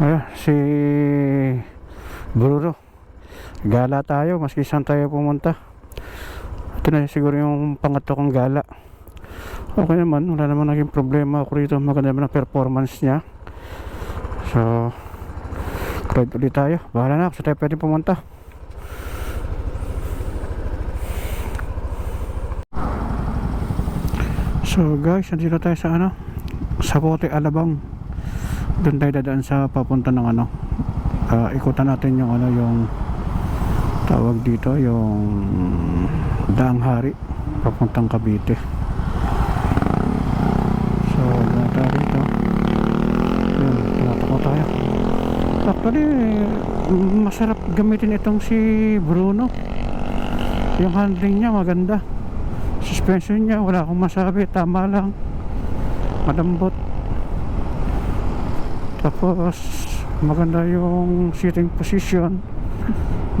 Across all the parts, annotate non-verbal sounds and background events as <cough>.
Ayan, si Bruno. Gala tayo, maski saan tayo pumunta. Ito na siguro yung pangatlo kong gala. Okay naman, wala naman naging problema ako rito. Maganda naman ang performance niya. So, ride ulit tayo. Bahala na sa tayo pwede pumunta. So guys, nandito tayo sa ano? Sa Bote Alabang. Doon tayo dadaan sa papunta ng ano. ah, ikutan natin yung ano yung tawag dito yung Daang Hari papuntang Cavite. So, doon tayo dito. Yun, tumatakbo tayo. Actually, masarap gamitin itong si Bruno. Yung handling niya maganda suspension niya wala akong masabi tama lang malambot tapos maganda yung sitting position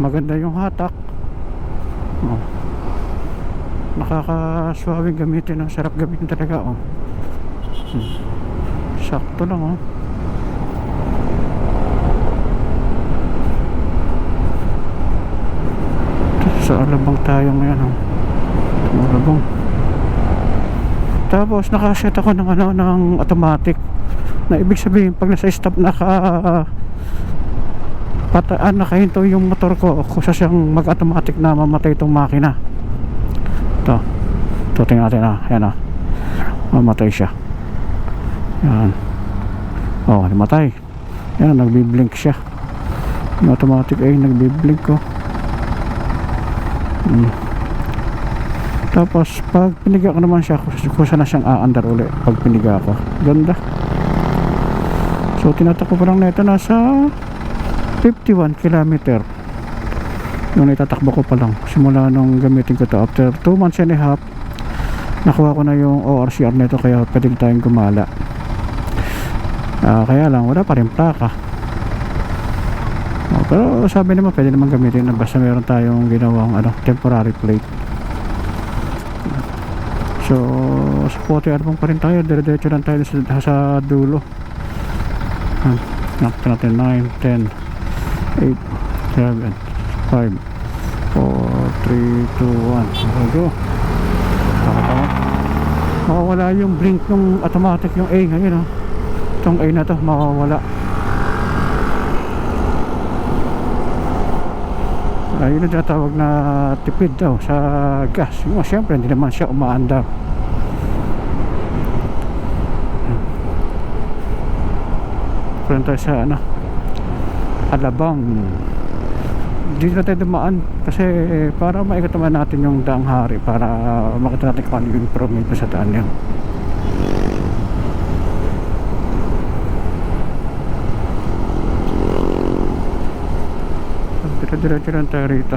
maganda yung hatak oh. nakakaswabing gamitin ang sarap gamitin talaga oh. Hmm. sakto lang oh sa alabang tayo ngayon oh. Malabong. Tapos nakaset ako ng ano ng automatic na ibig sabihin pag nasa stop naka pataan nakahinto yung motor ko kusa siyang mag-automatic na mamatay itong makina. Ito. Ito tingnan natin ah. Yan ah. Mamatay siya. Yan. Oh, namatay. Yan, nagbi-blink siya. Yung automatic ay nagbi-blink ko. Hmm. Tapos pag piniga ko naman siya, kusa na siyang aandar uli pag piniga ko. Ganda. So tinatakbo ko lang na ito nasa 51 kilometer. Yung itatakbo ko pa lang. Simula nung gamitin ko to after 2 months and a half, nakuha ko na yung ORCR nito kaya pwede tayong gumala. Ah, kaya lang wala pa rin plaka. Oh, pero sabi naman pwede naman gamitin na basta meron tayong ginawang ano, temporary plate. So, sa Pote Arbong pa rin tayo. Dire-diretso lang tayo sa, sa dulo. Natin 9, 10, 8, 7, 5, 4, 3, 2, 1. Okay, go. Nakatawa. Mawawala yung blink ng automatic yung A ngayon. Oh. Itong A na to, mawawala. ayun na tinatawag na tipid daw sa gas yung siyempre hindi naman siya umaandar Punta tayo sa ano Alabang dito na tayo dumaan kasi para maikot natin yung daang hari para makita natin kung ano yung improvement sa daan yan Dire-diretso lang tayo rito.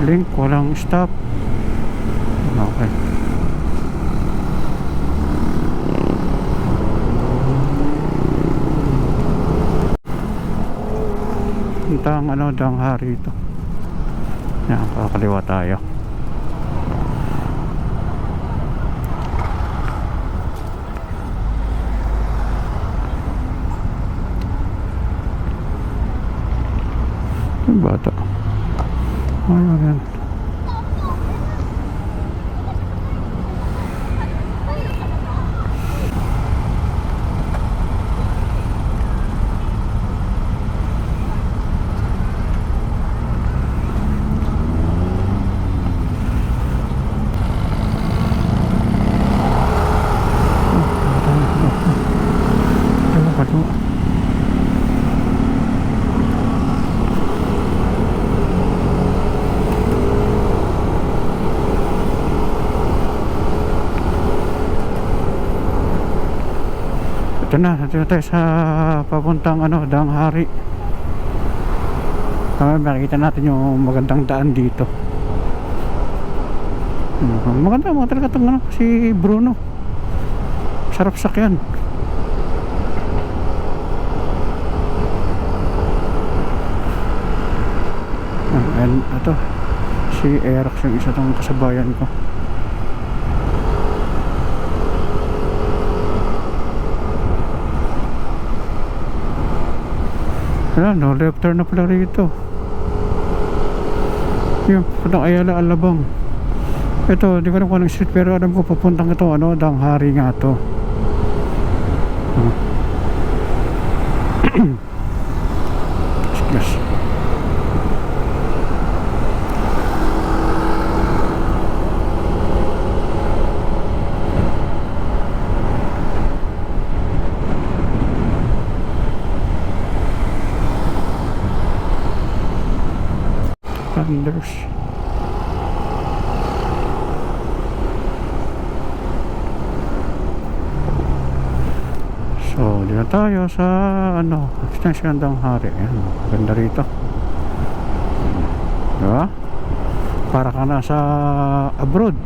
Blink, walang stop. Okay. Ang ano, dang hari ito. Yan, kakaliwa tayo. Yung bata. Ayun yan. Ano ba ito? Ito na, ito na tayo sa papuntang ano, Daang Hari. Tama, makikita natin yung magandang daan dito. Hmm, Maganda, mga talaga itong ano, si Bruno. Sarap sakyan. Ah, And ito, si Aerox yung isa tong kasabayan ko. Wala, no left turn na pala rito. Yung punang Ayala Alabang. Ito, di ko alam kung anong street pero alam ko papuntang ito, ano, Danghari nga to. Excuse. So, di na tayo sa ano, extension ng hari. Ayan, ganda rito. Di ba? Para ka nasa abroad.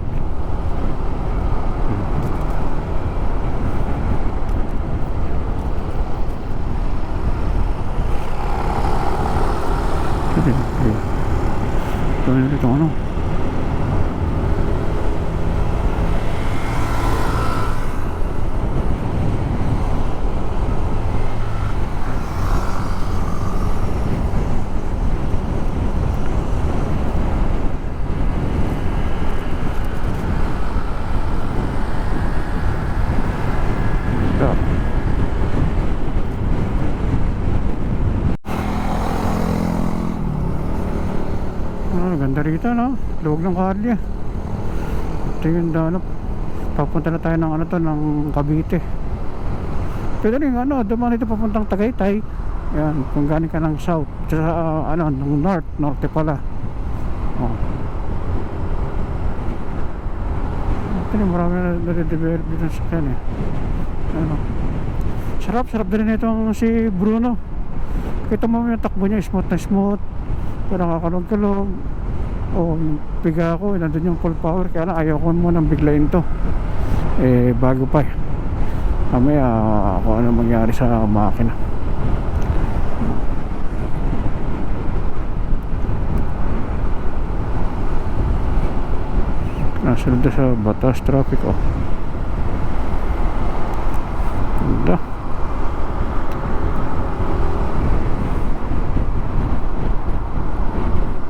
Ito, ito. Ito na dito ano. Ito. Rito no. Luwag ng kalye. Ito yung ano. Papunta na tayo ng ano to, ng Cavite. Pwede rin ano, dumaan ito papuntang Tagaytay. Yan, kung galing ka ng south. Sa ah, ano, ng north, norte pala. Oh. Ito rin, marami na nade-develop dito sa kan eh. Ano. Sarap, sarap din itong si Bruno. Kita mo yung takbo niya, smooth na smooth. Pero nakakalog-kalog. O, yung piga ko, nandun yung full power. Kaya lang, ayaw ko munang biglayin to. Eh, bago pa eh. Mamaya, kung ano mangyari sa makina. Nasunod na sa batas traffic oh. Ganda.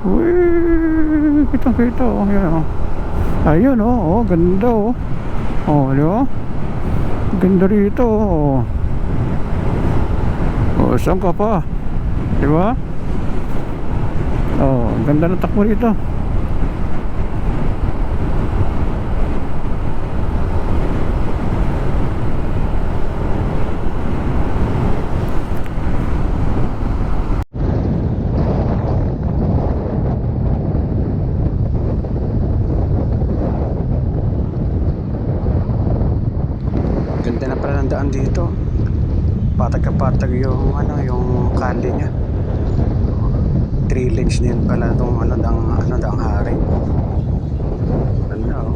Uy, kitang kita oh, yan oh. Ayun oh, oh, ganda oh. Oh, di ba? Ganda rito oh. Oh, saan ka pa? Di ba? Oh, ganda ng takbo rito. Ganda na pala ng daan dito. Patag-patag yung ano, yung kali niya. Three lanes din pala itong ano, dang, ano, dang hari. Oh.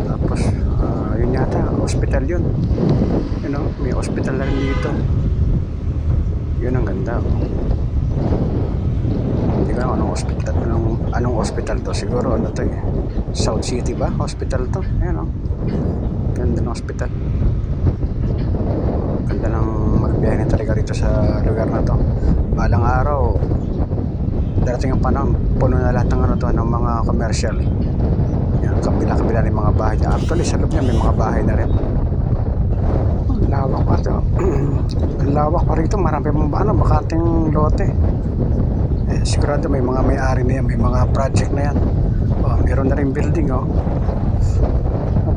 Tapos, ah, yun yata, hospital yun. You know, may hospital rin dito. Yun ang ganda oh. Hindi ko anong hospital, anong, anong hospital to. Siguro ano to eh. South City ba? Hospital to. Ayan oh. Ganda ng hospital. Ganda ng magbiyahe talaga rito sa lugar na to. Balang araw, darating ang panahon, puno na lahat ng ano to, ng mga commercial. Yan, kabila-kabila ng mga bahay niya. Actually, sa loob niya may mga bahay na rin. Ang lawak pa to. <clears throat> Ang lawak pa rito. Marami pang ano, bakanting lote. Eh, sigurado may mga may-ari na yan, may mga project na yan. Oh, meron na rin building, oh.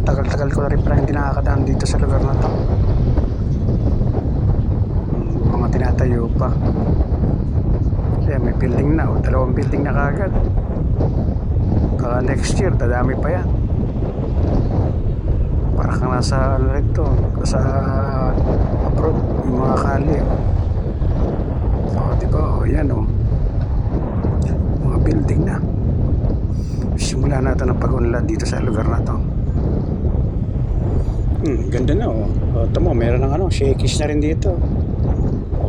Tagal-tagal ko na rin pala hindi nakakadaan dito sa lugar na to. Tinatayo pa. Kaya may building na, oh. dalawang building na kagad. Baka next year, dadami pa yan. Para kang nasa ano rito, sa abroad, yung mga kali. Oh, oh di ba? Oh, yan oh. Mga building na. Simula natin ang pag-unlad dito sa lugar na to. Hmm, ganda na oh. O, tamo, meron ng ano, shakies na rin dito.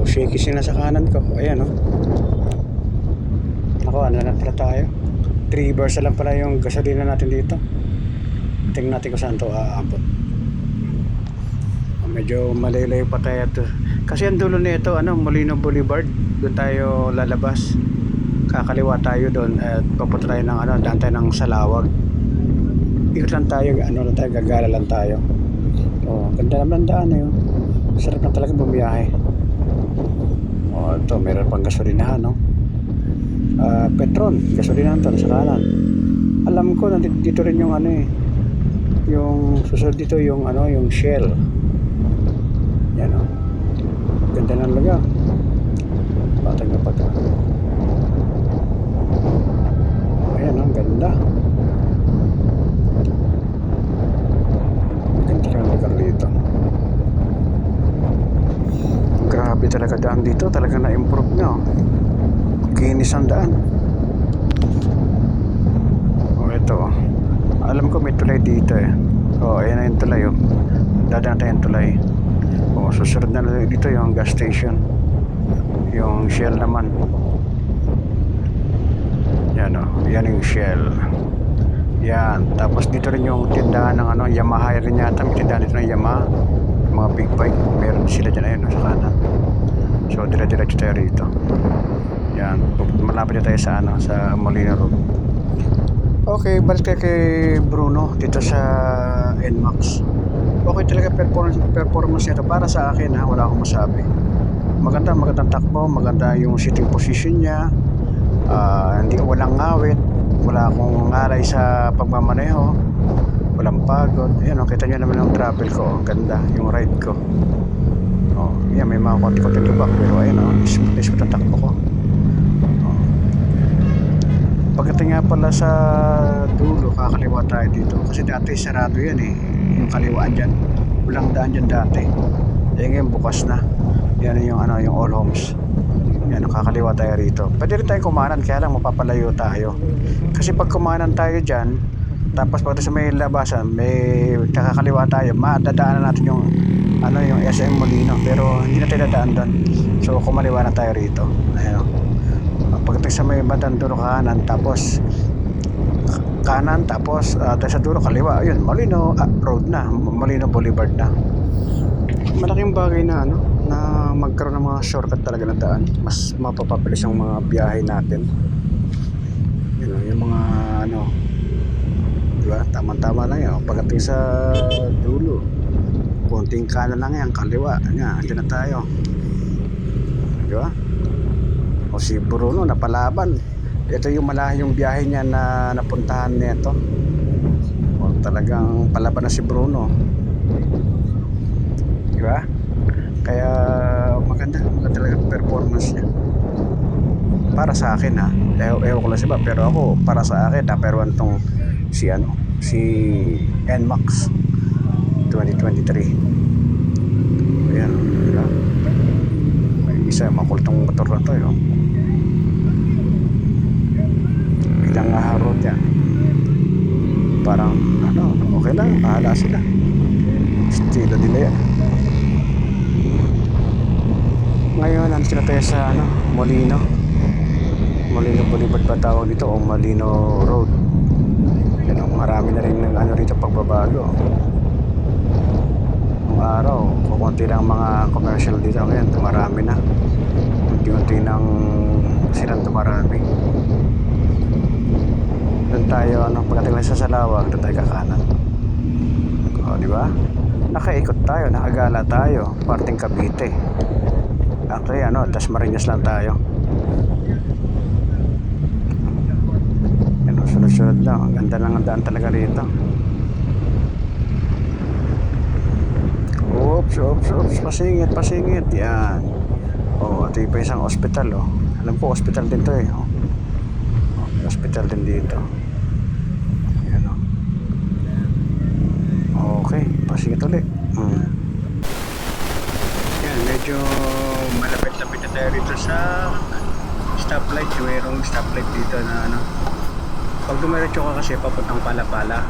O, shakies na sa kanan ko. Ayan oh. Ako, ano na pala tayo. 3 bars lang pala yung gasolina natin dito. Tingnan natin kung saan to aabot. medyo malayo pa tayo to. Kasi ang dulo nito, ano, Molino Boulevard. Doon tayo lalabas. Kakaliwa tayo doon at papunta tayo ng ano, daan ng Salawag. Ikot lang tayo, ano lang tayo, gagala lang tayo. Oh, ganda naman daan na yun. Sarap na talaga bumiyahe. Ito, meron pang gasolinahan, no? Ah, Petron, gasolinahan to, sa kanan. Alam ko, nandito dito rin yung ano eh, yung susunod dito yung ano, yung Shell. Yan, oh. Ganda ng lugar. Patag na patag. Ayan, ang ganda. Ganda ng lugar dito. Grabe talaga daan dito. Talaga na-improve nyo. Kinis ang daan. O ito. oh. Alam ko may tulay dito eh. O, ayan na yung tulay oh. Dadaan tayo yung tulay. O, susunod na dito yung gas station. Yung Shell naman. Yan o. Yan yung Shell. Yan. Tapos dito rin yung tindahan ng ano, Yamaha rin yata. May tindahan dito ng Yamaha. Mga big bike. Meron sila dyan ayun, sa kanan. So, dire-diretso tayo rito. Yan. Malapit na tayo sa ano, sa Molina Road. Okay, balik tayo kay Bruno dito sa NMAX. Okay talaga performance, performance nito para sa akin ha, wala akong masabi. Maganda, magandang takbo, maganda yung sitting position niya. Ah, hindi walang ngawit, wala akong ngalay sa pagmamaneho. Walang pagod. Ayan, oh, kita niyo naman yung travel ko. Ang ganda, yung ride ko. Yan, may mga konti-konti lubak. Pero ayun, oh, smooth na smooth ko. Oh. Pagdating nga pala sa dulo, kakaliwa tayo dito. Kasi dati sarado yan eh. Yung kaliwaan dyan. Walang daan dyan dati. Eh ngayon bukas na. Yan yung ano, yung all homes. Yan, kakaliwa tayo rito. Pwede rin tayo kumanan, kaya lang mapapalayo tayo. Kasi pag kumanan tayo dyan, tapos pag sa may labasan, may kakakaliwa tayo, madadaanan natin yung ano yung SM Molino pero hindi na tayo doon. So kumaliwa na tayo rito. Ayun pagdating sa may bandang dulo kanan tapos kanan tapos uh, sa dulo kaliwa. Ayun Molino ah, road na. Molino Boulevard na. Malaking bagay na ano na magkaroon ng mga shortcut talaga na daan. Mas mapapabilis ang mga biyahe natin. Yun o, yung mga ano diba tama-tama lang yun. Pagdating sa dulo konting kanan lang yan kaliwa. Yan andyan na tayo. Diba o si Bruno napalaban. Ito yung malahing biyahe niya na napuntahan nito. O talagang palaban na si Bruno. Diba kaya maganda. Maganda talaga performance niya. Para sa akin ha. Ewan, ewan ko lang siya ba pero ako para sa akin number one tong si ano si NMAX 2023 ayan diba? may isa makultong motor na to yun biglang aharot yan parang ano okay lang bahala sila. Estilo nila yan. Ngayon nandito na tayo sa ano Molino. Molino Boulevard pa tawag dito o Molino Road. Yan o, marami na rin ng ano rito pagbabago araw kukunti lang mga commercial dito ngayon marami na. Unti-unti nang silang tumarami. Doon tayo ano pagdating lang sa Salawag doon tayo kakanan. O di ba? Nakaikot tayo nakagala tayo. Parting Cavite. Actually ano tas Marinas lang tayo. Sunod-sunod lang. Ang ganda lang ang daan talaga rito Oops, oops, oops, pasingit, pasingit. Yan. Oh, ito pa isang hospital, oh. Alam ko, hospital din to, eh. Oh. Oh, may hospital din dito. Yan, oh. Okay, pasingit ulit. Hmm. Yan, medyo malapit-lapit na tayo rito sa stoplight. Mayroong stoplight dito na ano. Pag dumiretso ka kasi papuntang Palapala.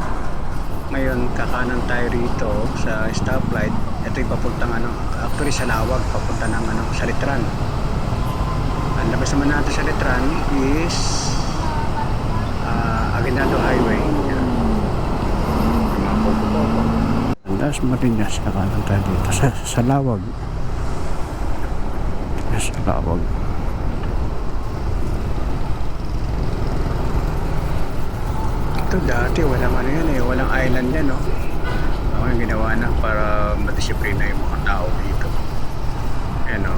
Ngayon, kakanan tayo rito sa stoplight. Ito yung papuntang ano, actually sa Lawag, papunta ng ano, sa Litran. Ang labas naman natin sa Litran is uh, Aguinaldo Highway. Yan. Mga popo-popo. Dasmariñas. Nakanan tayo dito sa, sa Lawag. Sa Lawag. Ito dati walang ano yan eh, walang island yan no. Yung ginawa na para madisiplina yung mga tao dito. Ayan o.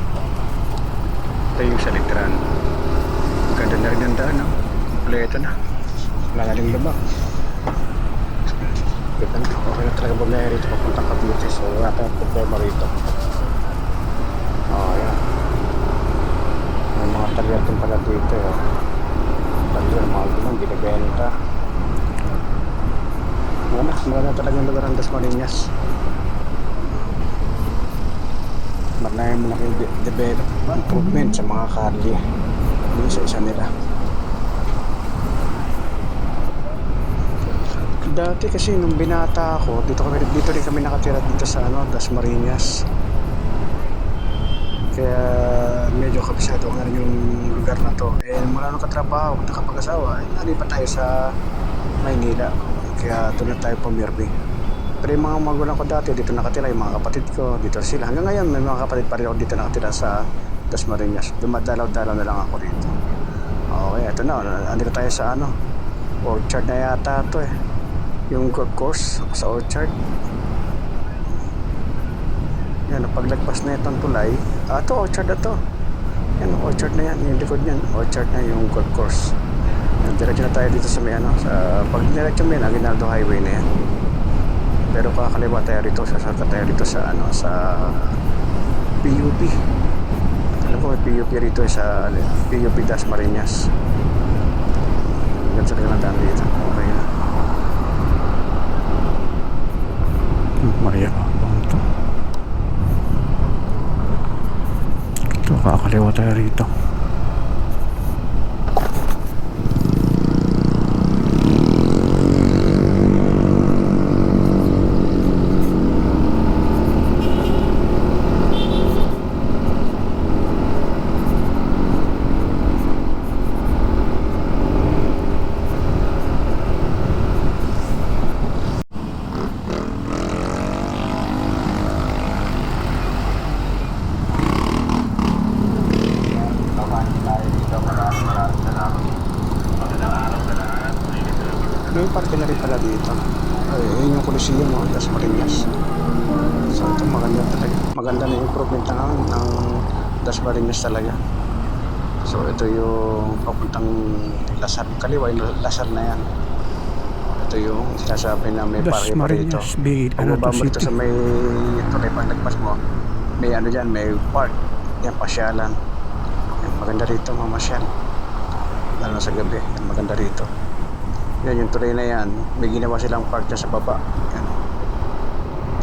Ito yung sa litran. Ganda na rin ang daan no. Kompleto na. Wala na rin lubak. Kita na, okay na talaga bumaya rito papunta Cavite. So wala tayong problema rito. Oh, yan. May mga talyer din pala dito. Oh. Talyer, mahal ko lang, Wala, maganda talaga yung lugar ng Dasmariñas. Marami mo na de- develop, improvement sa mga kalye. Yung sa isa nila. Dati kasi nung binata ako, dito kami dito rin kami nakatira dito sa ano, Dasmariñas. Kaya medyo kabisado na rin yung lugar na to. Eh mula nung katrabaho, nakapag-asawa, eh, nalipat tayo sa Maynila. Kaya doon na tayo pumirmi. Pero yung mga magulang ko dati, dito nakatira, yung mga kapatid ko, dito sila. Hanggang ngayon, may mga kapatid pa rin ako dito nakatira sa Dasmariñas. Dumadalaw-dalaw na lang ako dito. Okay, ito na. Andito tayo sa ano, orchard na yata to eh. Yung golf course sa orchard. Yan, paglagpas na itong tulay, ah, to orchard na to. Yan, orchard na yan, yung likod niyan, orchard na yung golf course. Diretso na tayo dito sa may ano, sa, pag diretso yan, Aguinaldo Highway na yan. Pero kakaliwa tayo rito, sasaka tayo rito sa ano, sa PUP. Alam ko may PUP rito eh, sa ano, PUP Dasmariñas. Ganun sa lang daan dito. Okay na. Maria, bang to? Ito, kakaliwa tayo rito. May parke na rin pala dito. Ay, yun yung Coliseum, oh, Las Marinas. So, ito maganda talaga. Maganda na yung improvement ng, ng Las Marinas talaga. So, ito yung papuntang Lasar. Kaliwa yung Lasar na yan. Ito yung sinasabi na may Das Marinas to, Big Marinas, Big Pababa Anato mo dito sa may tulay pag nagpas mo, may ano dyan, may park. Yan, pasyalan. Yan, maganda rito, mamasyal. Lalo sa gabi, yan, maganda rito. Yan, yung tulay na yan, may ginawa silang park dyan sa baba. Yan.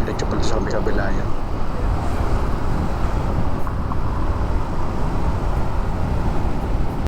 Diretso pala sa kabila yan.